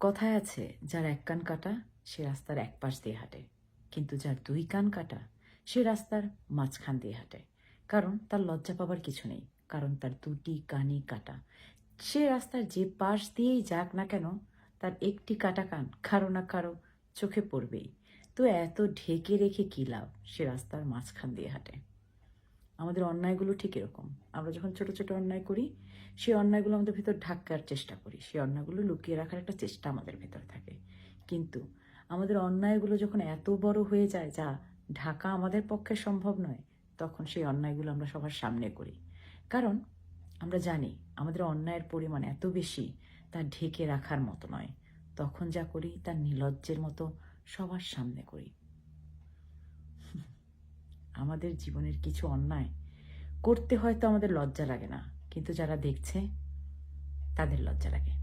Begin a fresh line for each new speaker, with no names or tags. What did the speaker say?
কথায় আছে, যার এক কান কাটা, সে রাস্তার এক পাশ দিয়ে হাঁটে। কিন্তু যার দুই কান কাটা, সে রাস্তার মাঝখান দিয়ে হাঁটে। কারণ তার লজ্জা পাবার কিছু নেই, কারণ তার দুটি কানই কাটা। সে রাস্তার যে পাশ দিয়েই যাক না কেন, তার একটি কাটা কান কারও না কারও চোখে পড়বেই। তো এত ঢেকে রেখে কী লাভ? সে রাস্তার মাঝখান দিয়ে হাঁটে। আমাদের অন্যায়গুলো ঠিক এরকম। আমরা যখন ছোট ছোট অন্যায় করি, সেই অন্যায়গুলো আমাদের ভেতর ঢাকার চেষ্টা করি। সেই অন্যায়গুলো লুকিয়ে রাখার একটা চেষ্টা আমাদের ভেতর থাকে। কিন্তু আমাদের অন্যায়গুলো যখন এত বড় হয়ে যায়, যা ঢাকা আমাদের পক্ষে সম্ভব নয়, তখন সেই অন্যায়গুলো আমরা সবার সামনে করি। কারণ আমরা জানি, আমাদের অন্যায়ের পরিমাণ এত বেশি, তা ঢেকে রাখার মতো নয়। তখন যা করি, তা নির্লজ্জের মতো সবার সামনে করি। আমাদের জীবনের কিছু অন্যায় করতে হয়তো আমাদের লজ্জা লাগে না কিন্তু যারা দেখছে তাদের লজ্জা লাগে।